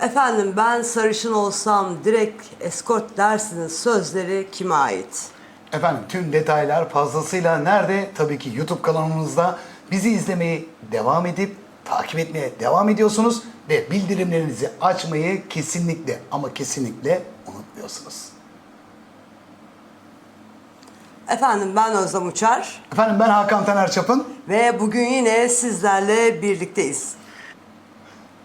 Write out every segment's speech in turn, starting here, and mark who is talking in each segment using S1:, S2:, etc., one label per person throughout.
S1: Efendim ben sarışın olsam direkt eskort dersiniz sözleri kime ait?
S2: Efendim tüm detaylar fazlasıyla nerede? Tabii ki YouTube kanalımızda bizi izlemeyi devam edip takip etmeye devam ediyorsunuz ve bildirimlerinizi açmayı kesinlikle ama kesinlikle unutmuyorsunuz.
S1: Efendim ben Özlem Uçar
S2: Efendim ben Hakan Taner Çapın.
S1: ve bugün yine sizlerle birlikteyiz.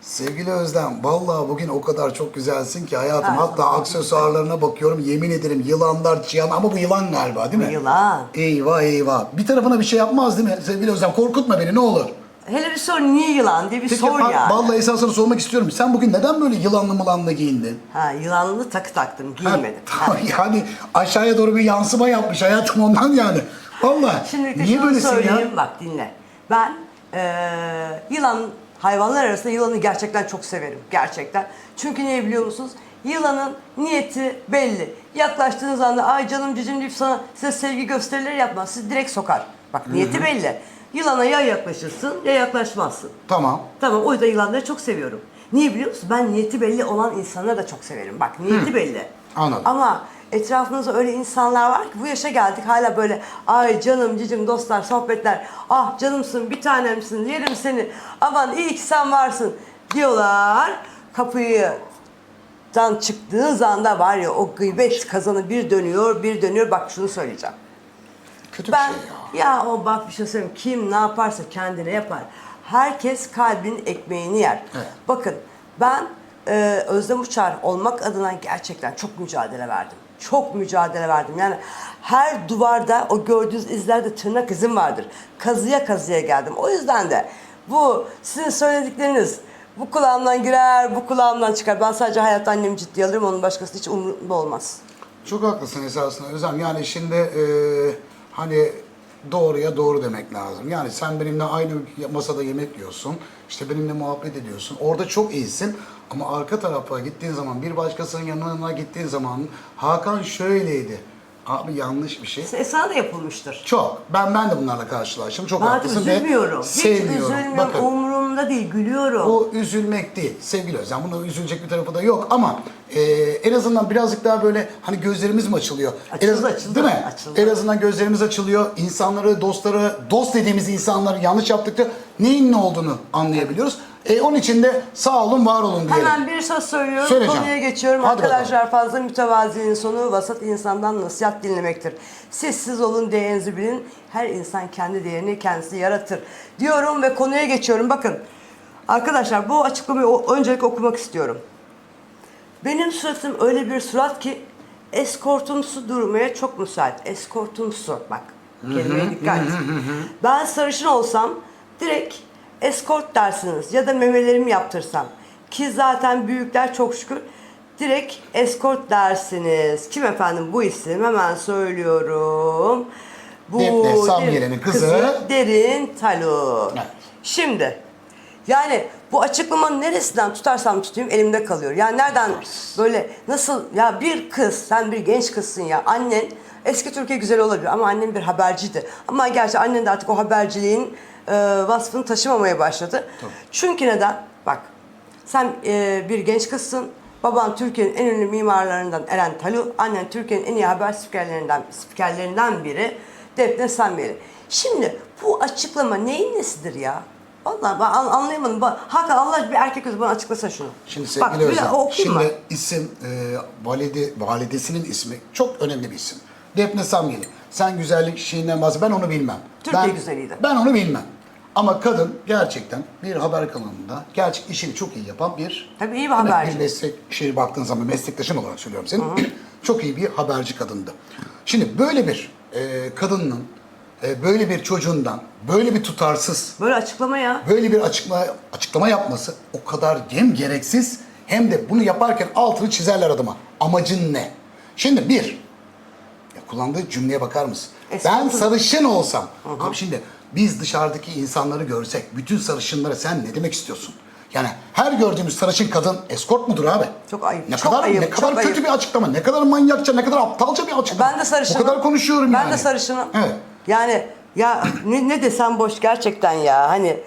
S2: Sevgili Özlem, vallahi bugün o kadar çok güzelsin ki hayatım.
S1: Her
S2: Hatta aksesuarlarına bakıyorum. Yemin ederim yılanlar, çıyan ama bu yılan galiba değil mi?
S1: Yılan.
S2: Eyvah eyvah. Bir tarafına bir şey yapmaz değil mi sevgili Özlem? Korkutma beni ne olur.
S1: Hele bir sor niye yılan diye bir
S2: Peki
S1: sor
S2: ha-
S1: yani.
S2: vallahi esasını sormak istiyorum. Sen bugün neden böyle yılanlı mılanlı giyindin?
S1: Ha yılanlı takı taktım
S2: Ha,
S1: giymedim.
S2: tamam, yani aşağıya doğru bir yansıma yapmış hayatım ondan yani. Vallahi.
S1: Şimdi
S2: Niye
S1: şunu
S2: böylesin
S1: söyleyeyim
S2: ya?
S1: bak dinle. Ben eee, yılan hayvanlar arasında yılanı gerçekten çok severim. Gerçekten. Çünkü niye biliyor musunuz? Yılanın niyeti belli. Yaklaştığınız anda ay canım cicim deyip sana size sevgi gösterileri yapmaz. Sizi direkt sokar. Bak niyeti belli. Yılana ya yaklaşırsın ya yaklaşmazsın.
S2: Tamam.
S1: Tamam o yüzden yılanları çok seviyorum. Niye biliyor musun? Ben niyeti belli olan insanları da çok severim. Bak niyeti belli.
S2: Anladım.
S1: Ama etrafınızda öyle insanlar var ki bu yaşa geldik hala böyle ay canım cicim dostlar sohbetler ah canımsın bir tanemsin yerim seni aman iyi ki sen varsın diyorlar kapıyı dan çıktığınız anda var ya o gıybet kazanı bir dönüyor bir dönüyor bak şunu söyleyeceğim.
S2: Kötü
S1: Ben
S2: bir şey ya.
S1: ya o bak bir şey söyleyeyim kim ne yaparsa kendine yapar. Herkes kalbinin ekmeğini yer.
S2: Evet.
S1: Bakın ben e, Özlem Uçar olmak adına gerçekten çok mücadele verdim. Çok mücadele verdim. Yani her duvarda o gördüğünüz izlerde tırnak izim vardır. Kazıya kazıya geldim. O yüzden de bu sizin söyledikleriniz bu kulağımdan girer, bu kulağımdan çıkar. Ben sadece hayatta annemi ciddiye alırım, onun başkası hiç umurumda olmaz.
S2: Çok haklısın esasında Özlem. Yani şimdi eee, hani doğruya doğru demek lazım. Yani sen benimle aynı masada yemek yiyorsun. işte benimle muhabbet ediyorsun. Orada çok iyisin. Ama arka tarafa gittiğin zaman bir başkasının yanına gittiğin zaman Hakan şöyleydi. Abi yanlış bir şey.
S1: Sana da yapılmıştır.
S2: Çok. Ben ben de bunlarla karşılaştım. Çok
S1: Ben
S2: haklısın
S1: üzülmüyorum. Hiç
S2: sevmiyorum.
S1: üzülmüyorum.
S2: Bakın.
S1: Umurumda değil. Gülüyorum.
S2: Bu üzülmek değil sevgili Özlem. Bunda üzülecek bir tarafı da yok ama e, en azından birazcık daha böyle hani gözlerimiz mi açılıyor?
S1: Açıldı,
S2: en az-
S1: açıldı,
S2: Değil mi?
S1: açıldı.
S2: En azından gözlerimiz açılıyor. İnsanları, dostları, dost dediğimiz insanları yanlış yaptıkça neyin ne olduğunu anlayabiliyoruz. E, onun için de sağ olun, var olun diyelim.
S1: Hemen bir söz söylüyorum.
S2: Söyleyeceğim.
S1: Konuya geçiyorum.
S2: Hadi
S1: Arkadaşlar fazla mütevazinin sonu vasat insandan nasihat dinlemektir. Sessiz olun değerinizi bilin. Her insan kendi değerini kendisi yaratır. Diyorum ve konuya geçiyorum. Bakın arkadaşlar bu açıklamayı öncelikle okumak istiyorum. Benim suratım öyle bir surat ki eskortumsu durmaya çok müsait. Eskortumsu bak kelimeye dikkat. ben sarışın olsam direkt eskort dersiniz ya da memelerimi yaptırsam ki zaten büyükler çok şükür direkt eskort dersiniz. Kim efendim bu isim hemen söylüyorum. Bu
S2: Defne Samyeli'nin
S1: Derin-
S2: kızı.
S1: Derin Talu.
S2: Evet.
S1: Şimdi yani bu açıklamanın neresinden tutarsam tutayım elimde kalıyor. Yani nereden böyle nasıl ya bir kız sen bir genç kızsın ya annen eski Türkiye güzel olabilir ama annen bir haberciydi. Ama gerçi annen de artık o haberciliğin e, vasfını taşımamaya başladı. Çünkü neden? Bak sen e, bir genç kızsın. Baban Türkiye'nin en ünlü mimarlarından Eren Talu. Annen Türkiye'nin en iyi haber spikerlerinden, spikerlerinden biri Defne Samyeli. Şimdi bu açıklama neyin nesidir ya? Vallahi ben an- anlayamadım. Bak, Hakan Allah bir erkek gözü bana açıklasa şunu.
S2: Şimdi sevgili
S1: bir
S2: Özlem,
S1: okuyayım
S2: şimdi isim, e, valide, validesinin ismi çok önemli bir isim. Defne Samyeli. Sen güzellik şeyinden bahset, ben onu bilmem.
S1: Türkiye
S2: ben,
S1: güzeliydi.
S2: Ben onu bilmem. Ama kadın gerçekten bir haber kanalında gerçek işini çok iyi yapan bir...
S1: Tabii iyi bir haberci.
S2: Bir meslek, şey baktığın zaman meslektaşın olarak söylüyorum senin. çok iyi bir haberci kadındı. Şimdi böyle bir e, kadının, e, böyle bir çocuğundan, böyle bir tutarsız,
S1: Böyle açıklama ya.
S2: böyle bir açıklama, açıklama yapması o kadar hem gereksiz hem de bunu yaparken altını çizerler adıma. Amacın ne? Şimdi bir, ya kullandığı cümleye bakar mısın?
S1: Eski
S2: ben
S1: otuz-
S2: sarışın olsam. Abi şimdi biz dışarıdaki insanları görsek, bütün sarışınlara sen ne demek istiyorsun? Yani her gördüğümüz sarışın kadın eskort mudur abi?
S1: Çok ayıp,
S2: Ne
S1: çok
S2: kadar
S1: ayıp,
S2: ne kadar
S1: çok
S2: kötü
S1: ayıp.
S2: bir açıklama, ne kadar manyakça, ne kadar aptalca bir açıklama.
S1: Ben de sarışınım.
S2: O kadar konuşuyorum
S1: ben
S2: yani.
S1: de sarışınım.
S2: Evet.
S1: Yani ya ne, ne desem boş gerçekten ya. Hani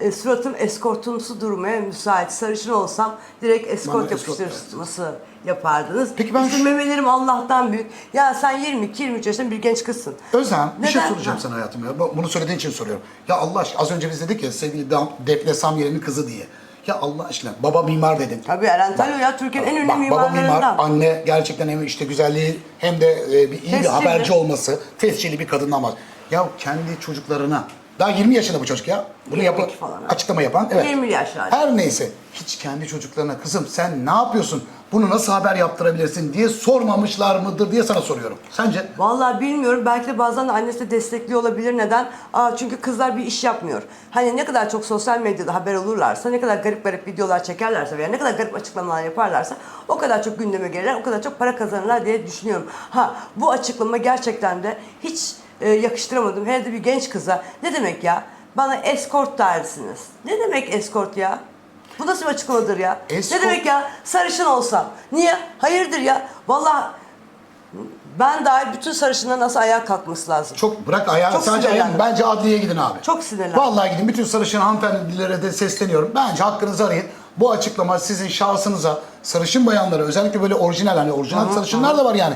S1: e, suratım eskortumsu durmaya müsait. Sarışın olsam direkt eskort
S2: Bana eskort
S1: yapıştırması yapardınız.
S2: Peki ben şu-
S1: memelerim Allah'tan büyük. Ya sen 22-23 yaşında bir genç kızsın.
S2: Özlem bir şey
S1: Neden?
S2: soracağım sana hayatım ya. Bu- Bunu söylediğin için soruyorum. Ya Allah aşkına az önce biz dedik ya sevgili Dam- Defne Samyeli'nin kızı diye. Ya Allah aşkına baba mimar dedin.
S1: Tabii Eren Tayo ya Türkiye'nin en ünlü
S2: Bak, baba mimar,
S1: mimarlarından.
S2: anne gerçekten hem işte güzelliği hem de e, bir iyi bir
S1: Tescilli.
S2: haberci olması, tescilli bir kadından var. Ya kendi çocuklarına, daha 20 yaşında bu çocuk ya. Bunu
S1: 22
S2: yapan,
S1: falan,
S2: açıklama yapan, evet.
S1: 20 yaşlarda.
S2: Her neyse, hiç kendi çocuklarına kızım sen ne yapıyorsun, bunu nasıl haber yaptırabilirsin diye sormamışlar mıdır diye sana soruyorum. Sence?
S1: Vallahi bilmiyorum. Belki de bazen de annesi de destekliyor olabilir. Neden? Aa, çünkü kızlar bir iş yapmıyor. Hani ne kadar çok sosyal medyada haber olurlarsa, ne kadar garip garip videolar çekerlerse veya ne kadar garip açıklamalar yaparlarsa o kadar çok gündeme gelirler, o kadar çok para kazanırlar diye düşünüyorum. Ha bu açıklama gerçekten de hiç e, yakıştıramadım. Hele de bir genç kıza. Ne demek ya? Bana escort dersiniz. Ne demek escort ya? Bu nasıl bir açıklamadır ya?
S2: Escort-
S1: Ne demek ya? Sarışın olsam. Niye? Hayırdır ya? Vallahi ben dahil bütün sarışınlar nasıl ayağa kalkması lazım.
S2: Çok bırak ayağı
S1: Çok
S2: sadece
S1: sinirlendim.
S2: bence adliyeye gidin abi.
S1: Çok sinirlendim.
S2: Vallahi gidin bütün sarışın hanımefendilere de sesleniyorum. Bence hakkınızı arayın. Bu açıklama sizin şahsınıza, sarışın bayanlara özellikle böyle orijinal hani orijinal sarışınlar da var yani.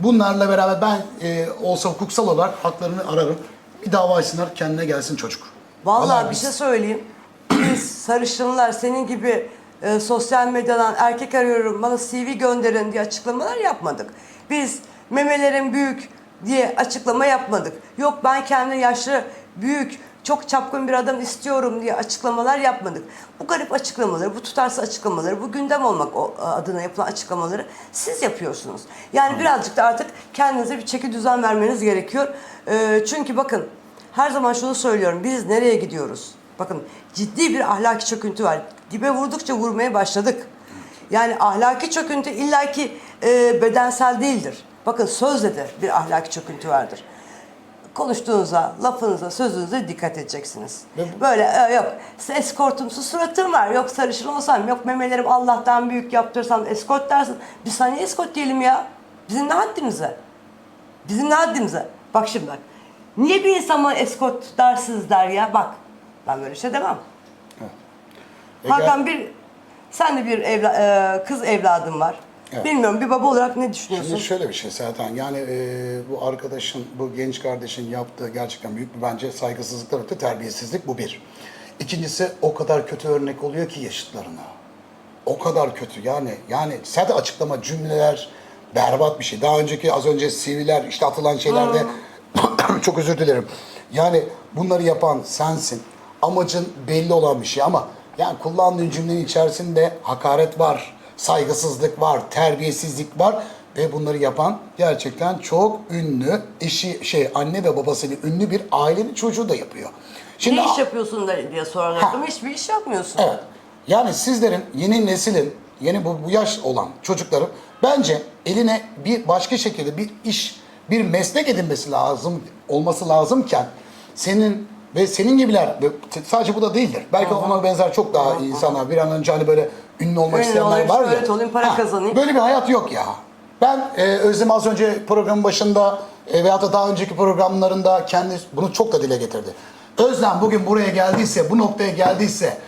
S2: Bunlarla beraber ben e, olsa hukuksal olarak haklarını ararım. Bir dava açsınlar kendine gelsin çocuk.
S1: Vallahi bir
S2: biz-
S1: şey söyleyeyim. Biz sarışınlar senin gibi e, sosyal medyadan erkek arıyorum bana CV gönderin diye açıklamalar yapmadık. Biz memelerim büyük diye açıklama yapmadık. Yok ben kendi yaşlı, büyük, çok çapkın bir adam istiyorum diye açıklamalar yapmadık. Bu garip açıklamaları, bu tutarsız açıklamaları, bu gündem olmak o- adına yapılan açıklamaları siz yapıyorsunuz. Yani birazcık da artık kendinize bir çeki düzen vermeniz gerekiyor. E, çünkü bakın her zaman şunu söylüyorum. Biz nereye gidiyoruz? Bakın ciddi bir ahlaki çöküntü var. Dibe vurdukça vurmaya başladık. Yani ahlaki çöküntü illaki e, bedensel değildir. Bakın sözle de bir ahlaki çöküntü vardır. Konuştuğunuza, lafınıza, sözünüze dikkat edeceksiniz. Böyle e, yok eskortumsu suratım var, yok sarışın olsam, yok memelerim Allah'tan büyük yaptırsam eskort dersin. Biz sana niye eskort diyelim ya? Bizim ne haddimize? Bizim ne haddimize? Bak şimdi bak. Niye bir insan bana eskort dersiniz der ya? Bak. Ben böyle şey demem. Hakan bir sen de bir evla, e, kız evladın var.
S2: Evet.
S1: Bilmiyorum bir baba olarak ne düşünüyorsun?
S2: Şimdi şöyle bir şey zaten yani e, bu arkadaşın, bu genç kardeşin yaptığı gerçekten büyük bir bence saygısızlıklar öte terbiyesizlik bu bir. İkincisi o kadar kötü örnek oluyor ki yaşıtlarına. O kadar kötü yani yani sadece açıklama cümleler berbat bir şey. Daha önceki az önce CV'ler işte atılan şeylerde çok özür dilerim. Yani bunları yapan sensin. Amacın belli olan bir şey ama yani kullandığın cümlenin içerisinde hakaret var, saygısızlık var, terbiyesizlik var ve bunları yapan gerçekten çok ünlü, eşi şey anne ve babasıyla ünlü bir ailenin çocuğu da yapıyor. Şimdi
S1: ne iş yapıyorsun da diye ama hiçbir iş yapmıyorsun.
S2: Evet. Yani sizlerin yeni neslin, yeni bu, bu yaş olan çocukların bence eline bir başka şekilde bir iş, bir meslek edinmesi lazım, olması lazımken senin ve senin gibiler ve sadece bu da değildir. Belki ona benzer çok daha insanlar bir an önce hani böyle ünlü olmak
S1: Ünlü
S2: isteyenler
S1: olayım,
S2: var ya.
S1: şöhret olayım, para kazanayım.
S2: Böyle bir hayat yok ya. Ben e, Özlem az önce programın başında e, veyahut da daha önceki programlarında kendi bunu çok da dile getirdi. Özlem bugün buraya geldiyse, bu noktaya geldiyse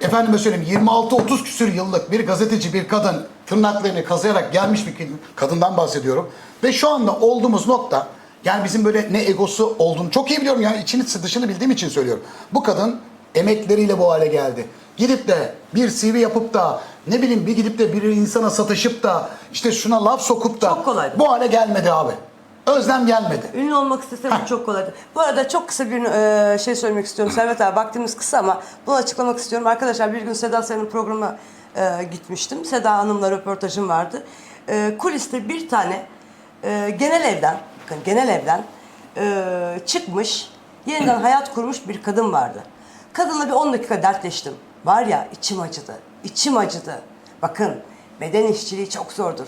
S2: efendime söyleyeyim 26-30 küsür yıllık bir gazeteci bir kadın tırnaklarını kazıyarak gelmiş bir kadın- kadından bahsediyorum. Ve şu anda olduğumuz nokta yani bizim böyle ne egosu olduğunu çok iyi biliyorum yani içini dışını bildiğim için söylüyorum. Bu kadın emekleriyle bu hale geldi. Gidip de bir CV yapıp da ne bileyim bir gidip de bir insana satışıp da işte şuna laf sokup da
S1: Çok kolaydı.
S2: bu hale gelmedi abi. Özlem gelmedi.
S1: Ünlü olmak istesem çok kolaydı. Bu arada çok kısa bir e, şey söylemek istiyorum. Servet abi vaktimiz kısa ama bunu açıklamak istiyorum. Arkadaşlar bir gün Seda Sayan'ın programına e, gitmiştim. Seda Hanım'la röportajım vardı. E, kuliste bir tane e, genel evden, bakın genel evden e, çıkmış, yeniden hayat kurmuş bir kadın vardı. Kadınla bir 10 dakika dertleştim. Var ya içim acıdı, içim acıdı. Bakın beden işçiliği çok zordur.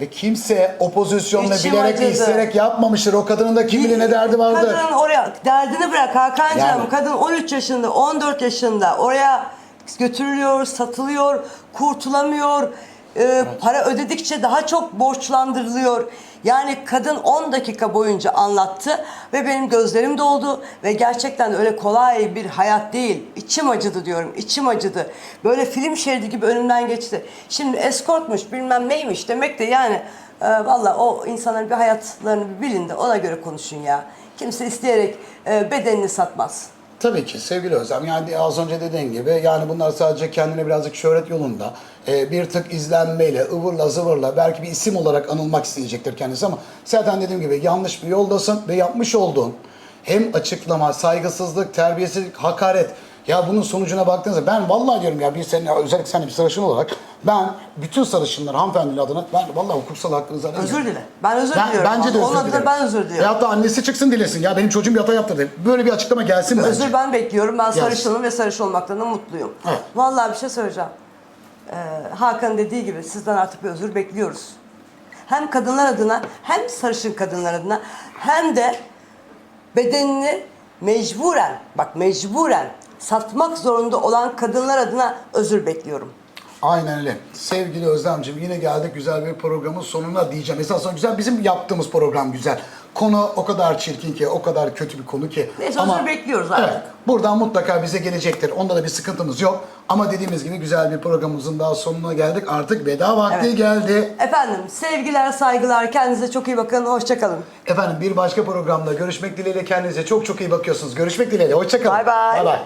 S2: Ve kimse o pozisyonla
S1: İçim
S2: bilerek
S1: acıdı.
S2: isteyerek yapmamıştır. O kadının da kim bilir ne derdi vardı.
S1: Kadının oraya derdini bırak Hakan'cığım.
S2: Yani.
S1: Kadın 13 yaşında, 14 yaşında oraya götürülüyor, satılıyor, kurtulamıyor. E, para ödedikçe daha çok borçlandırılıyor. Yani kadın 10 dakika boyunca anlattı ve benim gözlerim doldu ve gerçekten öyle kolay bir hayat değil. İçim acıdı diyorum, içim acıdı. Böyle film şeridi gibi önümden geçti. Şimdi eskortmuş bilmem neymiş demek de yani e, valla o insanların bir hayatlarını bir bilin de ona göre konuşun ya. Kimse isteyerek e, bedenini satmaz.
S2: Tabii ki sevgili Özlem yani az önce dediğin gibi yani bunlar sadece kendine birazcık şöhret yolunda e, bir tık izlenmeyle, ıvırla zıvırla belki bir isim olarak anılmak isteyecektir kendisi ama zaten dediğim gibi yanlış bir yoldasın ve yapmış olduğun hem açıklama, saygısızlık, terbiyesizlik, hakaret ya bunun sonucuna baktığınızda ben vallahi diyorum ya bir senin özellikle sen bir sarışın olarak ben bütün sarışınlar hanımefendinin adına ben vallahi hukuksal hakkınızı arıyorum.
S1: Özür dile. Ben özür
S2: Ben,
S1: diliyorum.
S2: bence de
S1: Onun
S2: özür
S1: adına
S2: dilerim.
S1: ben özür diliyorum.
S2: Veyahut da annesi çıksın dilesin ya benim çocuğum bir hata yaptı diye. Böyle bir açıklama gelsin bence.
S1: Özür ben bekliyorum. Ben sarışınım ve sarışın olmaktan da mutluyum.
S2: Evet.
S1: Vallahi bir şey söyleyeceğim. Ee, Hakan dediği gibi sizden artık bir özür bekliyoruz. Hem kadınlar adına hem sarışın kadınlar adına hem de bedenini mecburen bak mecburen satmak zorunda olan kadınlar adına özür bekliyorum.
S2: Aynen öyle. Sevgili Özlemciğim yine geldik güzel bir programın sonuna diyeceğim. Esasında güzel bizim yaptığımız program güzel. Konu o kadar çirkin ki, o kadar kötü bir konu ki.
S1: Neyse, özür bekliyoruz artık.
S2: Evet, buradan mutlaka bize gelecektir. Onda da bir sıkıntımız yok. Ama dediğimiz gibi güzel bir programımızın daha sonuna geldik. Artık veda vakti
S1: Evet.
S2: geldi.
S1: Efendim sevgiler saygılar kendinize çok iyi bakın hoşçakalın.
S2: Efendim bir başka programda görüşmek dileğiyle kendinize çok çok iyi bakıyorsunuz. Görüşmek dileğiyle. Hoşçakalın.
S1: Bay bay.
S2: Bay bay.